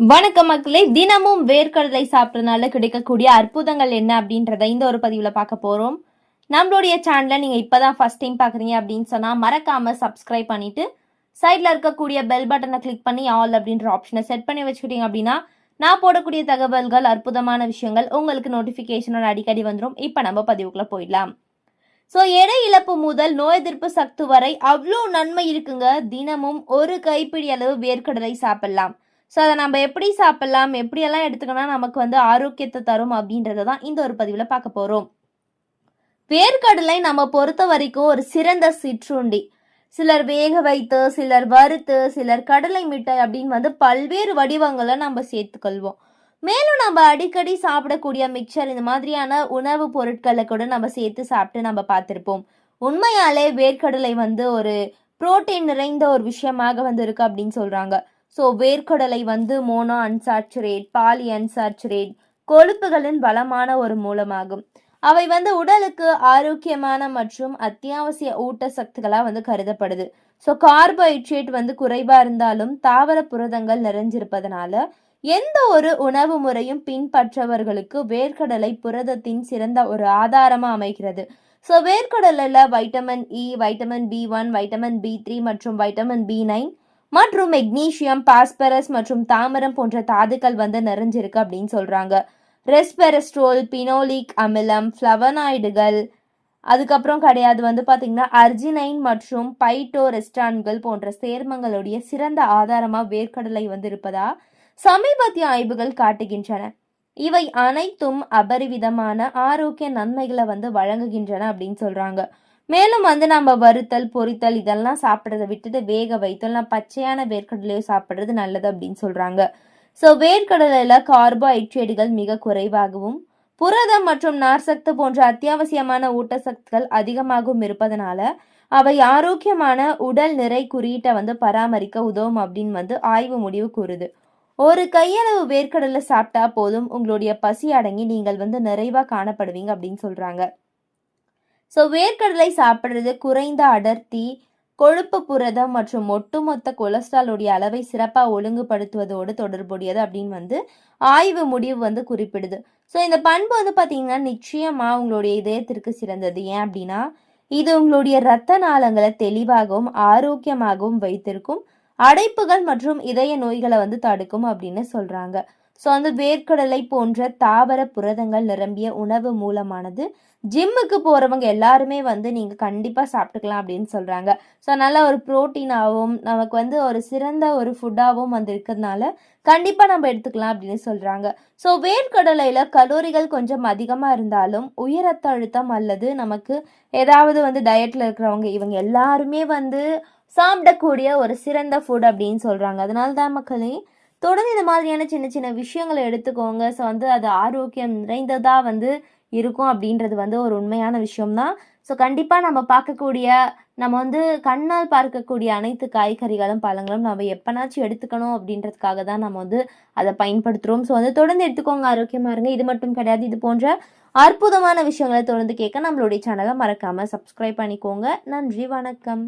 வணக்கம் மக்களே தினமும் வேர்க்கடலை சாப்பிட்றதுனால கிடைக்கக்கூடிய அற்புதங்கள் என்ன அப்படின்றத இந்த ஒரு பதிவில் பார்க்க போகிறோம் நம்மளுடைய சேனலை நீங்கள் இப்போ தான் ஃபஸ்ட் டைம் பார்க்குறீங்க அப்படின்னு சொன்னால் மறக்காமல் சப்ஸ்கிரைப் பண்ணிவிட்டு சைடில் இருக்கக்கூடிய பெல் பட்டனை கிளிக் பண்ணி ஆல் அப்படின்ற ஆப்ஷனை செட் பண்ணி வச்சுக்கிட்டீங்க அப்படின்னா நான் போடக்கூடிய தகவல்கள் அற்புதமான விஷயங்கள் உங்களுக்கு நோட்டிஃபிகேஷனோட அடிக்கடி வந்துடும் இப்போ நம்ம பதிவுக்குள்ளே போயிடலாம். ஸோ எடை இழப்பு முதல் நோய் எதிர்ப்பு சக்தி வரை அவ்வளோ நன்மை இருக்குங்க. தினமும் ஒரு கைப்பிடி அளவு வேர்க்கடலை சாப்பிடலாம். ஸோ அதை நம்ம எப்படி சாப்பிட்லாம் எப்படியெல்லாம் எடுத்துக்கணும் நமக்கு வந்து ஆரோக்கியத்தை தரும் அப்படின்றத தான் இந்த ஒரு பதிவில் பார்க்க போகிறோம் வேர்க்கடலை நம்ம பொறுத்த வரைக்கும் ஒரு சிறந்த சிற்றுண்டி. சிலர் வேக வைத்து சிலர் வறுத்து சிலர் கடலை மிட்டாய் அப்படின்னு வந்து பல்வேறு வடிவங்களை நம்ம சேர்த்துக்கொள்வோம். மேலும் நம்ம அடிக்கடி சாப்பிடக்கூடிய மிக்சர் இந்த மாதிரியான உணவுப் பொருட்களை கூட நம்ம சேர்த்து சாப்பிட்டு நம்ம பார்த்துருப்போம். உண்மையாலே வேர்க்கடலை வந்து ஒரு புரோட்டீன் நிறைந்த ஒரு விஷயமாக வந்து இருக்கு அப்படின்னு சொல்கிறாங்க ஸோ வேர்க்கடலை வந்து மோனோ அன்சாச்சுரேட் பாலி அன்சாச்சுரேட் கொழுப்புகளின் பலமான ஒரு மூலமாகும். அவை வந்து உடலுக்கு ஆரோக்கியமான மற்றும் அத்தியாவசிய ஊட்டச்சத்துக்களாக வந்து கருதப்படுது. ஸோ கார்போஹைட்ரேட் வந்து குறைவாக இருந்தாலும் தாவர புரதங்கள் நிறைஞ்சிருப்பதனால எந்த ஒரு உணவு முறையும் பின்பற்றவர்களுக்கு வேர்க்கடலை புரதத்தின் சிறந்த ஒரு ஆதாரமாக அமைகிறது. So வேர்க்கடலில் vitamin E vitamin B one vitamin B three மற்றும் வைட்டமின் பி நைன் மற்றும் மெக்னீசியம் பாஸ்பரஸ் மற்றும் தாமரம் போன்ற தாதுக்கள் வந்து நிறைஞ்சிருக்கு அப்படின்னு சொல்கிறாங்க ரெஸ்பெரஸ்ட்ரோல் பினோலிக் அமிலம் ஃப்ளவனாய்டுகள் அதுக்கப்புறம் கிடையாது வந்து பார்த்தீங்கன்னா அர்ஜினைன் மற்றும் பைட்டோ ரெஸ்டான்கள் போன்ற சேர்மங்களுடைய சிறந்த ஆதாரமாக வேர்க்கடலை வந்து இருப்பதா சமீபத்திய ஆய்வுகள் காட்டுகின்றன. இவை அனைத்தும் அபரிவிதமான ஆரோக்கிய நன்மைகளை வந்து வழங்குகின்றன அப்படின்னு சொல்கிறாங்க மேலும் வந்து நம்ம வறுத்தல் பொரித்தல் இதெல்லாம் சாப்பிட்றத விட்டுட்டு வேக வைத்தல் பச்சையான வேர்க்கடலையோ சாப்பிட்றது நல்லது அப்படின்னு சொல்கிறாங்க ஸோ வேர்க்கடலையில் கார்போஹைட்ரேட்டுகள் மிக குறைவாகவும் புரதம் மற்றும் நார்சத்து போன்ற அத்தியாவசியமான ஊட்டச்சத்துக்கள் அதிகமாகவும் இருப்பதனால அவை ஆரோக்கியமான உடல் நிறை குறியீட்டை வந்து பராமரிக்க உதவும் அப்படின்னு வந்து ஆய்வு முடிவு கூறுது. ஒரு கையளவு வேர்க்கடலை சாப்பிட்டா போதும் உங்களுடைய பசி அடங்கி நீங்கள் வந்து நிறைவாக காணப்படுவீங்க அப்படின்னு சொல்கிறாங்க ஸோ வேர்க்கடலை சாப்பிட்றது குறைந்த அடர்த்தி கொழுப்பு புரதம் மற்றும் ஒட்டுமொத்த கொலஸ்ட்ராலுடைய அளவை சிறப்பாக ஒழுங்குபடுத்துவதோடு தொடர்புடையது அப்படின்னு வந்து ஆய்வு முடிவு வந்து குறிப்பிடுது. ஸோ இந்த பண்பு வந்து பார்த்தீங்கன்னா நிச்சயமாக உங்களுடைய இதயத்திற்கு சிறந்தது. ஏன் அப்படின்னா இது உங்களுடைய இரத்த நாளங்களை தெளிவாகவும் ஆரோக்கியமாகவும் வைத்திருக்கும் அடைப்புகள் மற்றும் இதய நோய்களை வந்து தடுக்கும் அப்படின்னு சொல்கிறாங்க ஸோ வந்து வேர்க்கடலை போன்ற தாவர புரதங்கள் நிரம்பிய உணவு மூலமானது ஜிம்முக்கு போகிறவங்க எல்லாருமே வந்து நீங்கள் கண்டிப்பாக சாப்பிட்டுக்கலாம் அப்படின்னு சொல்கிறாங்க ஸோ நல்ல ஒரு ப்ரோட்டீனாகவும் நமக்கு வந்து ஒரு சிறந்த ஒரு ஃபுட்டாகவும் வந்து இருக்கிறதுனால கண்டிப்பாக நம்ம எடுத்துக்கலாம் அப்படின்னு சொல்கிறாங்க ஸோ வேர்க்கடலையில் கலோரிகள் கொஞ்சம் அதிகமாக இருந்தாலும் உயர் ரத்த அழுத்தம் அல்லது நமக்கு ஏதாவது வந்து டயட்டில் இருக்கிறவங்க இவங்க எல்லாருமே வந்து சாப்பிடக்கூடிய ஒரு சிறந்த ஃபுட் அப்படின்னு சொல்கிறாங்க அதனால தான் மக்களே தொடர்ந்து இந்த மாதிரியான சின்ன சின்ன விஷயங்களை எடுத்துக்கோங்க. ஸோ வந்து அது ஆரோக்கியம் நிறைந்ததாக வந்து இருக்கும் அப்படின்றது வந்து ஒரு உண்மையான விஷயம்தான். ஸோ கண்டிப்பாக நம்ம பார்க்கக்கூடிய நம்ம வந்து கண்ணால் பார்க்கக்கூடிய அனைத்து காய்கறிகளும் பழங்களும் நம்ம எப்போனாச்சும் எடுத்துக்கணும் அப்படின்றதுக்காக தான் நம்ம வந்து அதை பயன்படுத்துகிறோம் ஸோ வந்து தொடர்ந்து எடுத்துக்கோங்க ஆரோக்கியமாக இருங்க. இது மட்டும் கிடையாது இது போன்ற அற்புதமான விஷயங்களை தொடர்ந்து கேட்க நம்மளுடைய சேனலை மறக்காமல் சப்ஸ்கிரைப் பண்ணிக்கோங்க. நன்றி வணக்கம்.